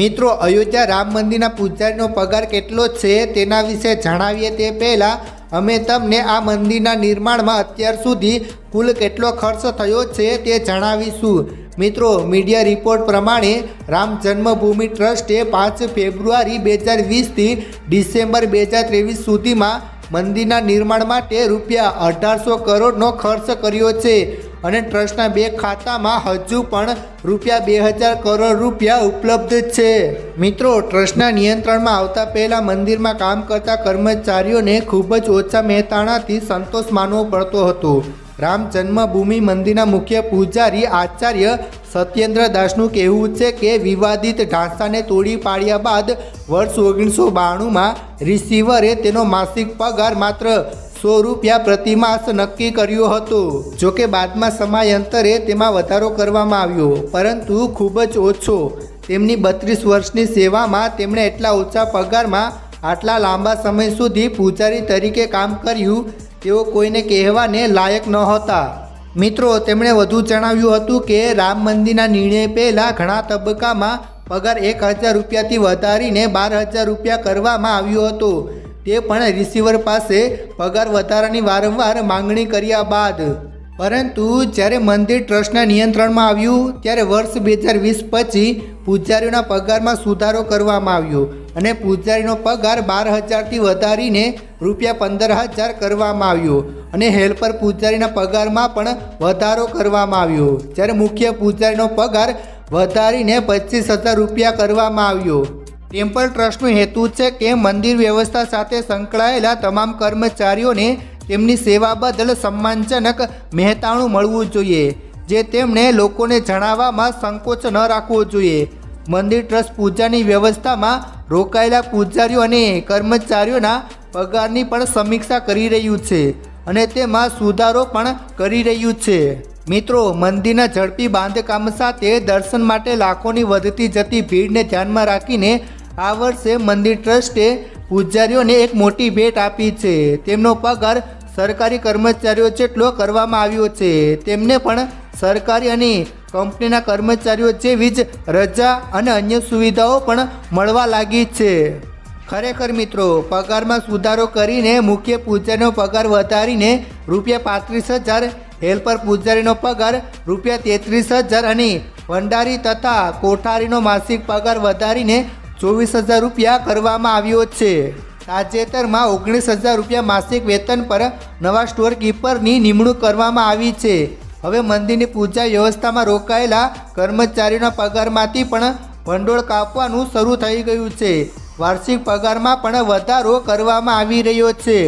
મિત્રો, અયોધ્યા રામ મંદિરના પૂજારીનો પગાર કેટલો છે તેના વિશે જણાવીએ તે પહેલાં અમે તમને આ મંદિરના નિર્માણમાં અત્યાર સુધી કુલ કેટલો ખર્ચ થયો છે તે જણાવીશું. મિત્રો, મીડિયા રિપોર્ટ પ્રમાણે રામ જન્મભૂમિ ટ્રસ્ટે પાંચ ફેબ્રુઆરી બે હજાર વીસથી ડિસેમ્બર બે હજાર ત્રેવીસ સુધીમાં મંદિરના નિર્માણ માટે રૂપિયા અઢારસો કરોડનો ખર્ચ કર્યો છે. અને ટ્રસ્ટના બે ખાતામાં હજુ પણ રૂપિયા બે હજાર કરોડ રૂપિયા ઉપલબ્ધ છે. મિત્રો, ટ્રસ્ટના નિયંત્રણમાં આવતા પહેલા મંદિરમાં કામ કરતા કર્મચારીઓને ખૂબ જ ઓછા મહેતાણાથી સંતોષ માનવો પડતો હતો. રામ જન્મભૂમિ મંદિરના મુખ્ય પૂજારી આચાર્ય સત્યેન્દ્ર દાસનું કહેવું છે કે વિવાદિત ઢાંસાને તોડી પાડ્યા બાદ વર્ષ ઓગણીસો બાણુંમાં રિસીવરે તેનો માસિક પગાર માત્ર સો રૂપિયા પ્રતિમાસ નક્કી કર્યો હતો. જોકે બાદમાં સમયાંતરે તેમાં વધારો કરવામાં આવ્યો. પરંતુ ખૂબ જ ઓછો. તેમની બત્રીસ વર્ષની સેવામાં તેમણે એટલા ઓછા પગારમાં આટલા લાંબા સમય સુધી પૂજારી તરીકે કામ કર્યું, તેઓ કોઈને કહેવાને લાયક નહોતા. મિત્રો, તેમણે વધુ જણાવ્યું હતું કે રામ મંદિરના નિર્ણય પહેલાં ઘણા તબક્કામાં પગાર એક હજાર રૂપિયાથી વધારીને બાર હજાર રૂપિયા કરવામાં આવ્યો હતો. તે પણ રિસીવર પાસે પગાર વધારાની વારંવાર માંગણી કર્યા બાદ. પરંતુ જ્યારે મંદિર ટ્રસ્ટના નિયંત્રણમાં આવ્યું, ત્યારે વર્ષ બે હજાર વીસ પછી પૂજારીઓના પગારમાં સુધારો કરવામાં આવ્યો અને પૂજારીનો પગાર બાર હજારથી વધારીને રૂપિયા પંદર હજાર કરવામાં આવ્યો અને હેલ્પર પૂજારીના પગારમાં પણ વધારો કરવામાં આવ્યો. જ્યારે મુખ્ય પૂજારીનો પગાર વધારીને પચીસ હજાર રૂપિયા કરવામાં આવ્યો. ટેમ્પલ ટ્રસ્ટનો હેતુ છે કે મંદિર વ્યવસ્થા સાથે સંકળાયેલા તમામ કર્મચારીઓને તેમની સેવા બદલ સન્માનજનક મહેતાણું મળવું જોઈએ, જે તેમણે લોકોને જણાવવામાં સંકોચ ન રાખવો જોઈએ. મંદિર ટ્રસ્ટ પૂજાની વ્યવસ્થામાં રોકાયેલા પૂજારીઓ અને કર્મચારીઓના પગારની પણ સમીક્ષા કરી રહ્યું છે અને તેમાં સુધારો પણ કરી રહ્યું છે. મિત્રો, મંદિરના ઝડપી બાંધકામ સાથે દર્શન માટે લાખોની વધતી જતી ભીડને ધ્યાનમાં રાખીને આ વર્ષે મંદિર ટ્રસ્ટે પૂજારીઓને એક મોટી ભેટ આપી છે. તેમનો પગાર સરકારી કર્મચારીઓ જેટલો કરવામાં આવ્યો છે, તેમને પણ સરકારી અને કંપનીના કર્મચારીઓ જેવી જ રજા અને અન્ય સુવિધાઓ પણ મળવા લાગી છે. ખરેખર મિત્રો, પગારમાં સુધારો કરીને મુખ્ય પૂજારીનો પગાર વધારીને રૂપિયા પાંત્રીસ હજાર, હેલ્પર પૂજારીનો પગાર રૂપિયા તેત્રીસ હજાર અને ભંડારી તથા કોઠારીનો માસિક પગાર વધારીને ચોવીસ હજાર રૂપિયા કરવામાં આવ્યો છે. તાજેતરમાં ઓગણીસ હજાર રૂપિયા માસિક વેતન પર નવા સ્ટોર કીપરની નિમણૂક કરવામાં આવી છે. હવે મંદિરની પૂજા વ્યવસ્થામાં રોકાયેલા કર્મચારીઓના પગારમાંથી પણ ભંડોળ કાપવાનું શરૂ થઈ ગયું છે. વાર્ષિક પગારમાં પણ વધારો કરવામાં આવી રહ્યો છે.